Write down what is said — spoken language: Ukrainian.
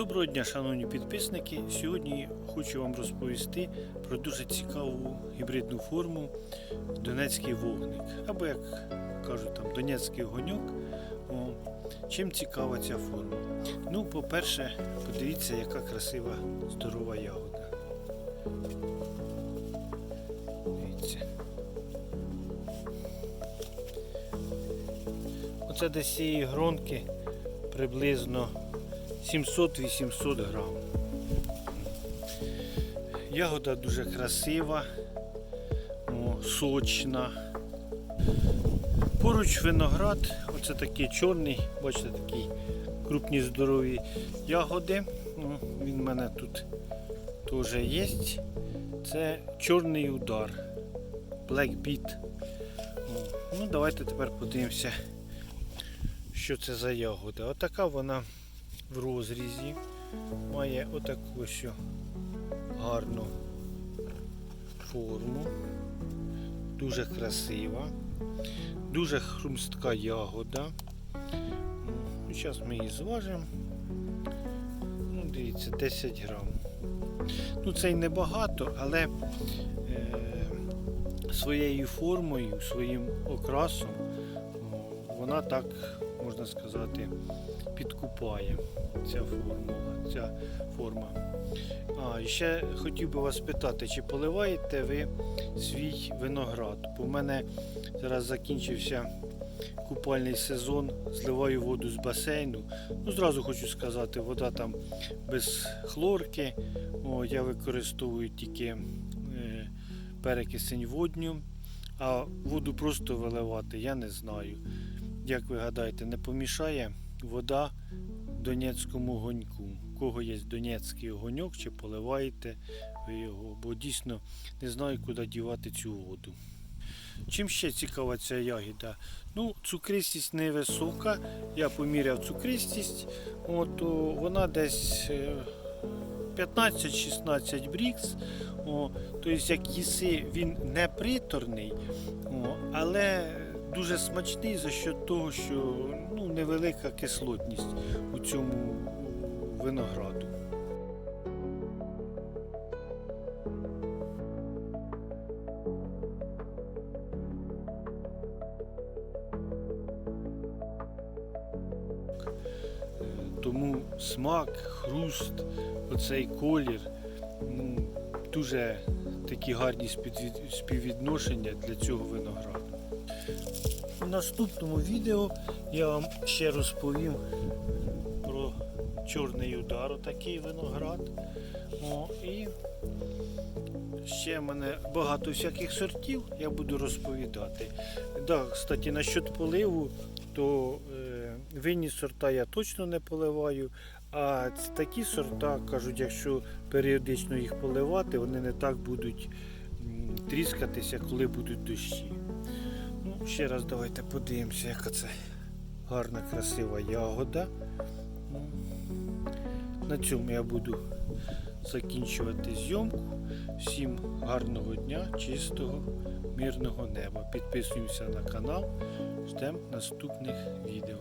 Доброго дня, шановні підписники. Сьогодні хочу вам розповісти про дуже цікаву гібридну форму Донецький вогник. Або, як кажуть, там Донецький огоньок. О, чим цікава ця форма? Ну, по-перше, подивіться, яка красива здорова ягода. Дивіться. Оце десь цієї гронки приблизно 700-800 грам. Ягода дуже красива, сочна. Поруч виноград, оце такий чорний, бачите, такі крупні здорові ягоди. Він в мене тут теж є. Це чорний удар. Black Beat. Ну, давайте тепер подивимося, що це за ягода. Отака вона в розрізі. Має отаку ось гарну форму. Дуже красива, дуже хрумстка ягода. Ну, Зараз ми її зважимо. Ну, дивіться, 10 грам. Ну, це й небагато, але е, своєю формою, своїм окрасом вона так, можна сказати, підкупає ця формула, ця форма. А, ще хотів би вас спитати, чи поливаєте ви свій виноград? Бо в мене зараз закінчився купальний сезон, зливаю воду з басейну. Ну, зразу хочу сказати, вода там без хлорки. О, я використовую тільки е, перекисень водню, а воду просто виливати я не знаю. Як ви гадаєте, не помішає вода Донецькому гоньку? У кого є Донецький огоньок, чи поливаєте ви його? Бо дійсно не знаю, куди дівати цю воду. Чим ще цікава ця ягіда? Ну, цукристість невисока. Я поміряв цукристість, от, вона десь е, 15-16 брікс. О, тобто, як їси, він не приторний, о, але дуже смачний за що того, що ну, невелика кислотність у цьому винограду. Тому смак, хруст, оцей колір, ну, дуже такі гарні співвідношення для цього винограду. Наступному відео я вам ще розповім про чорний удар, такий виноград. О, і ще в мене багато всяких сортів, я буду розповідати. Да, кстати, насчет поливу, то е, винні сорта я точно не поливаю. А такі сорта, кажуть, якщо періодично їх поливати, вони не так будуть тріскатися, коли будуть дощі. Ну, ще раз давайте подивимося, яка це гарна, красива ягода. На цьому я буду закінчувати зйомку. Всім гарного дня, чистого, мирного неба. Підписуємося на канал, ждемо наступних відео.